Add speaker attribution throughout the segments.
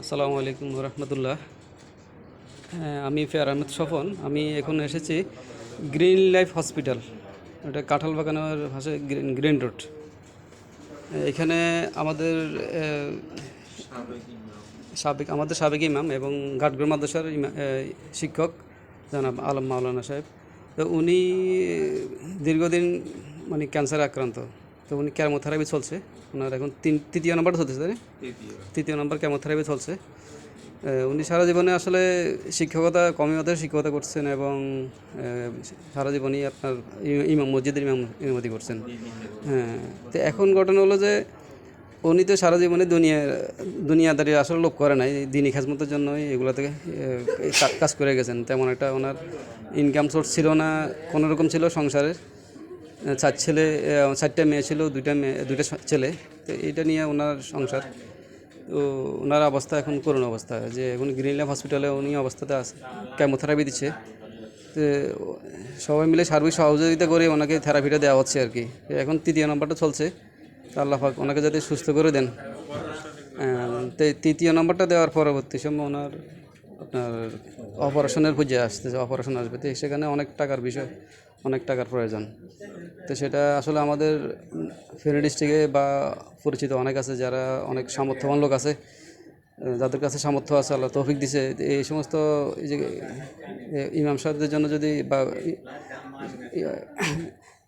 Speaker 1: আসসালামু আলাইকুম রহমতুল্লাহ হ্যাঁ, আমি ফেয়ার আহমেদ স্বপন আমি এখন এসেছি গ্রিন লাইফ হসপিটাল। এটা কাঁঠাল বাগানের ভাষায় গ্রিন গ্রিন রোড। এখানে আমাদের
Speaker 2: সাবেক
Speaker 1: আমাদের সাবেক ইমাম এবং ঘাটগুড় মাদ্রাসার শিক্ষক জানাব আলম মাওলানা সাহেব। তো উনি দীর্ঘদিন মানে ক্যান্সারে আক্রান্ত। তো উনি ক্যামোথেরাপি চলছে। ওনার এখন তিন তৃতীয় নাম্বার চলছে তাই
Speaker 2: তৃতীয়।
Speaker 1: নম্বর কেমোথেরাপি চলছে। উনি সারা জীবনে আসলে শিক্ষকতা কমি মাদ্রাসায় শিক্ষকতা করছেন এবং সারা জীবনই আপনার ইমাম মসজিদের ইমাম ইমামতি করছেন। হ্যাঁ তো এখন ঘটনা হলো যে উনি তো সারা জীবনে দুনিয়া দুনিয়াদারি আসলে লোক করে নাই দিনী খাজমতের জন্যই এগুলো থেকে কাজ করে গেছেন। তেমন একটা ওনার ইনকাম সোর্স ছিল না কোনো রকম ছিল সংসারের। চার ছেলে চারটা মেয়ে ছিল, দুইটা মেয়ে, দুইটা ছেলে। তো এইটা নিয়ে ওনার সংসার। তো ওনার অবস্থা এখন করুণ অবস্থা, যে এখন গ্রিন লাইফ হসপিটালে উনি অবস্থাতে আছে কেমোথেরাপি দিচ্ছে। তো সবাই মিলে সার্বিক সহযোগিতা করে ওনাকে থেরাপিটা দেওয়া হচ্ছে আর কি। এখন তৃতীয় নম্বরটা চলছে। আল্লাহ পাক ওনাকে যাতে সুস্থ করে দেন। তৃতীয় নম্বরটা দেওয়ার পরবর্তী সময় ওনার, আপনার অপারেশনের পর্যায়ে আসতেছে, অপারেশন আসবে। তো সেখানে অনেক টাকার বিষয়, অনেক টাকার প্রয়োজন। তো সেটা আসলে আমাদের ফেনী ডিস্ট্রিক্টে বা পরিচিত অনেক আছে যারা অনেক সামর্থ্যবান লোক আছে, যাদের কাছে সামর্থ্য আছে আল্লাহ তৌফিক দিছে। এই সমস্ত যে ইমাম সাহেবদের জন্য যদি বা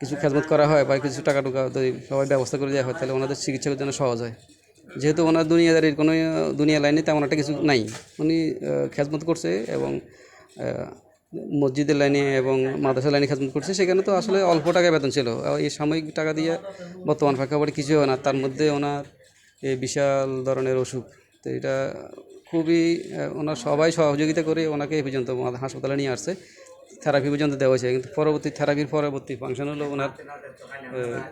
Speaker 1: কিছু খেদমত করা হয় বা কিছু টাকা টুকা যদি সবাই ব্যবস্থা করে দেওয়া হয়, তাহলে ওনাদের চিকিৎসার জন্য সহজ হয়। যেহেতু ওনার দুনিয়াদারির কোনো, দুনিয়া লাইনে তেমন একটা কিছু নাই। উনি খেদমত করছে এবং মসজিদের লাইনে এবং মাদ্রাসা লাইনে খেদমত করছে, সেখানে তো আসলে অল্প টাকায় বেতন ছিল। এই সাময়িক টাকা দিয়ে বর্তমান প্রেক্ষাপটে কিছু হয় না। তার মধ্যে ওনার এই বিশাল ধরনের অসুখ, তো এটা খুবই ওনার সবাই সহযোগিতা করে ওনাকে এই পর্যন্ত হাসপাতালে নিয়ে আসছে। থেরাপি পর্যন্ত দেওয়া হয়েছে। কিন্তু পরবর্তী থেরাপির পরবর্তী ফাংশন হলো ওনার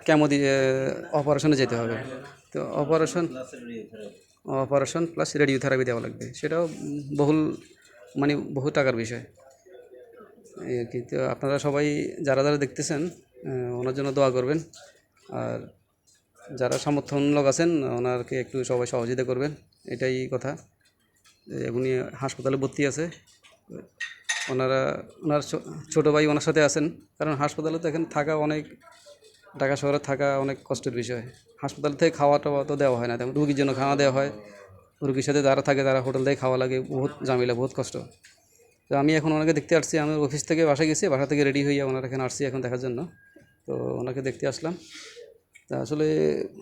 Speaker 1: কেমো দিয়ে অপারেশনে যেতে হবে। তো অপারেশন অপারেশন প্লাস রেডিওথেরাপি দেওয়া লাগবে। সেটাও বহুল মানে বহু টাকার বিষয়। এই আর কি তো আপনারা সবাই যারা যারা দেখতেছেন ওনার জন্য দোয়া করবেন। আর যারা সামর্থ্যবান লোক আছেন, ওনারকে একটু সবাই সহযোগিতা করবেন। এটাই কথা। উনি হাসপাতালে ভর্তি আছে। ওনারা, ওনার ছোটো ভাই ওনার সাথে আছেন। কারণ হাসপাতালে তো এখানে থাকা অনেক, ঢাকা শহরে থাকা অনেক কষ্টের বিষয়। হাসপাতাল থেকে খাওয়া টাওয়া তো দেওয়া হয় না। তেমন রুগীর জন্য খাওয়া দেওয়া হয়। রুগীর সাথে যারা থাকে, তারা হোটেল থেকে খাওয়া লাগে। বহুত ঝামেলা, বহুত কষ্ট। তো আমি এখন ওনাকে দেখতে আসছি, আমি অফিস থেকে বাসা গেছি, বাসা থেকে রেডি হয়ে ওনার এখানে আসছি এখন দেখার জন্য। তো ওনাকে দেখতে আসলাম। তা আসলে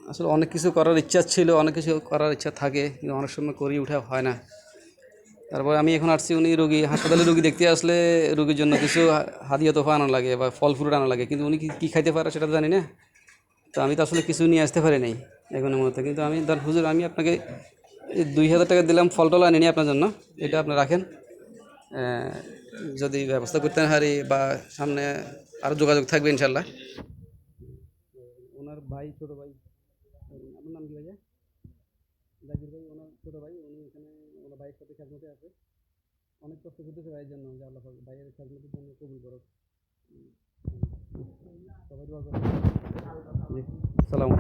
Speaker 1: আসলে অনেক কিছু করার ইচ্ছা ছিল, অনেক কিছু করার ইচ্ছা থাকে, কিন্তু অনেক সময় করি উঠা হয় না। তারপর আমি এখন আসছি, উনি রুগী, হাসপাতালে রুগী দেখতে আসলে রুগীর জন্য কিছু হা- হাদিয়া তোফা আনা লাগে বা ফল ফ্রুট আনা লাগে, কিন্তু উনি কি খাইতে পারে সেটা জানি না। তো আমি তো আসলে কিছু নিয়ে আসতে পারি নাই এখন মধ্যে কিন্তু আমি, ধর হুজুর, আমি আপনাকে দুই হাজার টাকা দিলাম, ফল টল আনিনি আপনার জন্য, এটা আপনি রাখেন। যদি ব্যবস্থা করতে হারি বা সামনে আরও যোগাযোগ থাকবে ইনশাল্লাহ ওনার ভাই ছোটো ভাই আপনার নাম কি ভাইয়া? জাকির ভাই ওনার ছোটো ভাই উনি এখানে ওনার ভাইয়ের সাথে খেজমতে আছে। অনেক কষ্ট করতেছে ভাইয়ের জন্য যে আল্লাহ ভাইয়ের খেজমতের জন্য কবুল করো সবাই দোয়া করো জি সালাম